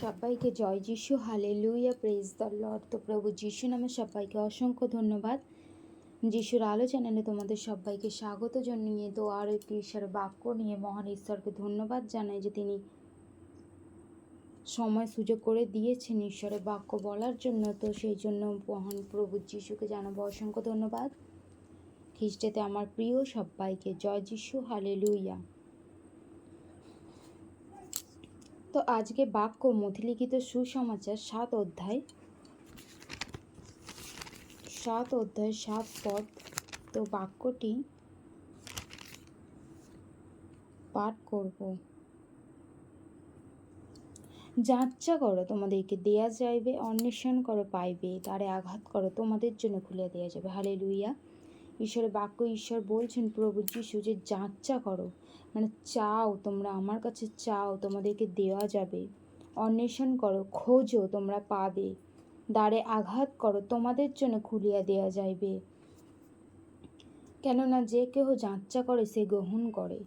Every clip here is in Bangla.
সবাইকে জয় যিশু hallelujah praise the Lord তো প্রভু যিশু নামে সবাইকে অসংখ্য ধন্যবাদ। যিশুর আলো চ্যানেলে তোমাদের সবাইকে স্বাগত জানিয়ে তো আর একটি ঈশ্বরের বাক্য নিয়ে মহান ঈশ্বরকে ধন্যবাদ জানাই যে তিনি সময় সুযোগ করে দিয়েছেন ঈশ্বরের বাক্য বলার জন্য। তো সেই জন্য মহান প্রভু যিশুকে জানাব অসংখ্য ধন্যবাদ। খ্রিস্টেতে আমার প্রিয় সবাইকে জয় যিশু হালে লুইয়া তো আজকে বাক্য মথিলিখিত সুসমাচার সাত অধ্যায়। সাত অধ্যায়, সাত পদ তো বাক্যটি পাঠ করব। যাচ্চা করো, তোমাদেরকে দেয়া যাইবে, অন্বেষণ করো, পাইবে। তারে আঘাত করো, তোমাদের জন্য খুলে দেওয়া যাবে। হালে লুইয়া ঈশ্বরের বাক্য ঈশ্বর বলছেন, প্রভু যিশু যে যাচ্চা করো মানে চাও, তোমরা আমার কাছে চাও, তোমাদেরকে দেওয়া যাবে। অন্বেষণ করো, খোঁজো, তোমরা পাবে। দ্বারে আঘাত করো, তোমাদের জন্য খুলিয়া দেওয়া যাইবে। কেননা যে কেহ যাচ্চা করে, সে গ্রহণ করে,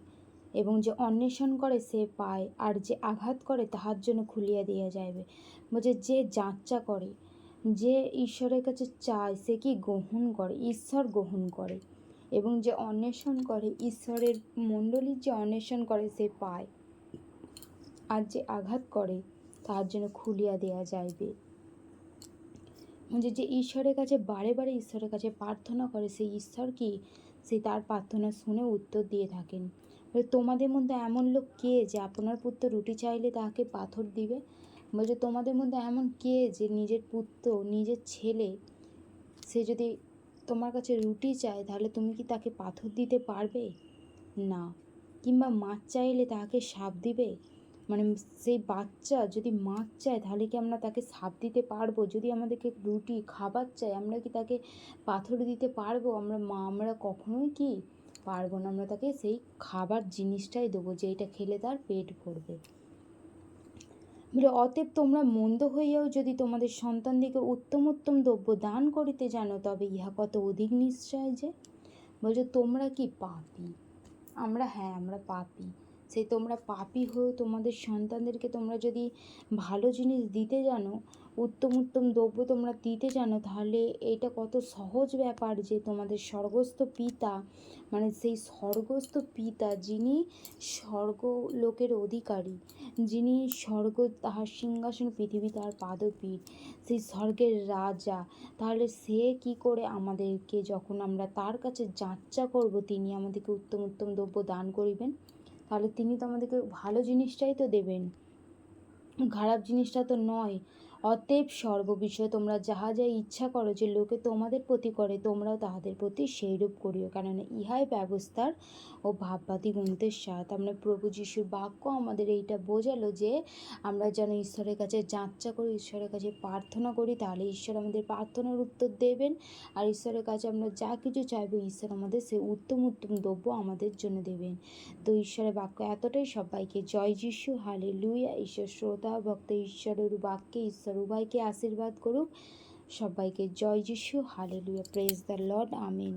এবং যে অন্বেষণ করে, সে পায়, আর যে আঘাত করে, তাহার জন্য খুলিয়া দেওয়া যাইবে। বলছে, যে যাচ্চা করে, যে ঈশ্বরের কাছে চায়, সে কি গ্রহণ করে? ঈশ্বর গ্রহণ করে। এবং যে অন্বেষণ করে, ঈশ্বরের মণ্ডলীর যে অন্বেষণ করে, সে পায়। আর যে আঘাত করে, তার জন্য খুলিয়া দেয়া যাইবে। যে যে ঈশ্বরের কাছে, বারে বারে ঈশ্বরের কাছে প্রার্থনা করে, সেই ঈশ্বর কি? সে তার প্রার্থনা শুনে উত্তর দিয়ে থাকেন। তোমাদের মধ্যে এমন লোক কে যে আপনার পুত্র রুটি চাইলে তাকে পাথর দিবে? বলছে তোমাদের মধ্যে এমন কে যে নিজের পুত্র, নিজের ছেলে, সে যদি তোমার কাছে রুটি চায় তাহলে তুমি কি তাকে পাথর দিতে পারবে? না। কিংবা মাছ চাইলে তাকে সাপ দিবে? মানে সেই বাচ্চা যদি মাছ চায়, তাহলে কি আমরা তাকে সাপ দিতে পারব? যদি আমাদেরকে রুটি, খাবার চাই, আমরা কি তাকে পাথর দিতে পারব? আমরা মা, আমরা কখনোই কি পারব না। আমরা তাকে সেই খাবার জিনিসটাই দেবো, যেইটা খেলে তার পেট ভরবে। বলে অতএব তোমরা মন্দ হইয়াও যদি তোমাদের সন্তানদিকে উত্তম উত্তম দ্রব্য দান করিতে জানো, তবে ইহা কত অধিক নিশ্চয় যে? বলছে, তোমরা কি পাপি? আমরা হ্যাঁ আমরা পাপি। সে তোমরা পাপি হয়েও তোমাদের সন্তানদেরকে তোমরা যদি ভালো জিনিস দিতে জানো, উত্তম উত্তম দ্রব্য তোমরা দিতে জানো, তাহলে এটা কত সহজ ব্যাপার যে তোমাদের স্বর্গস্থ পিতা মানে সেই স্বর্গস্থ পিতা যিনি স্বর্গ লোকের অধিকারী, যিনি স্বর্গ, তাহার সিংহাসন, পৃথিবী তার পাদপীঠ, সেই স্বর্গের রাজা, তাহলে সে কি করে আমাদেরকে যখন আমরা তার কাছে যাচ্চা করব, তিনি আমাদেরকে উত্তম উত্তম দ্রব্য দান করিবেন? তাহলে তিনি তো আমাদেরকে ভালো জিনিসটাই তো দেবেন। খারাপ জিনিসটা তো নয়। অতএব সর্ববিষয়ে তোমরা যাহা যা ইচ্ছা করো যে লোকে তোমাদের প্রতি করে, তোমরাও তাহাদের প্রতি সেইরূপ করিও। কেননা ইহাই ব্যবস্থার ও ভাববাদী গ্রন্থের সাথ আমরা প্রভু যিশুর বাক্য আমাদের এইটা বোঝালো যে আমরা যেন ঈশ্বরের কাছে যাত্রা করি, ঈশ্বরের কাছে প্রার্থনা করি, তাহলে ঈশ্বর আমাদের প্রার্থনার উত্তর দেবেন। আর ঈশ্বরের কাছে আমরা যা কিছু চাইব, ঈশ্বর আমাদের সে উত্তম উত্তম দ্রব্য আমাদের জন্য দেবেন। তো ঈশ্বরের বাক্য এতটাই সবাইকে, জয় যিশু হালে লুইয়া ঈশ্বর শ্রোতা, ভক্ত, ঈশ্বরের বাক্যে ঈশ্বর উভয়কে আশীর্বাদ করুক। সবাইকে জয় যিশু। Hallelujah praise the lord amen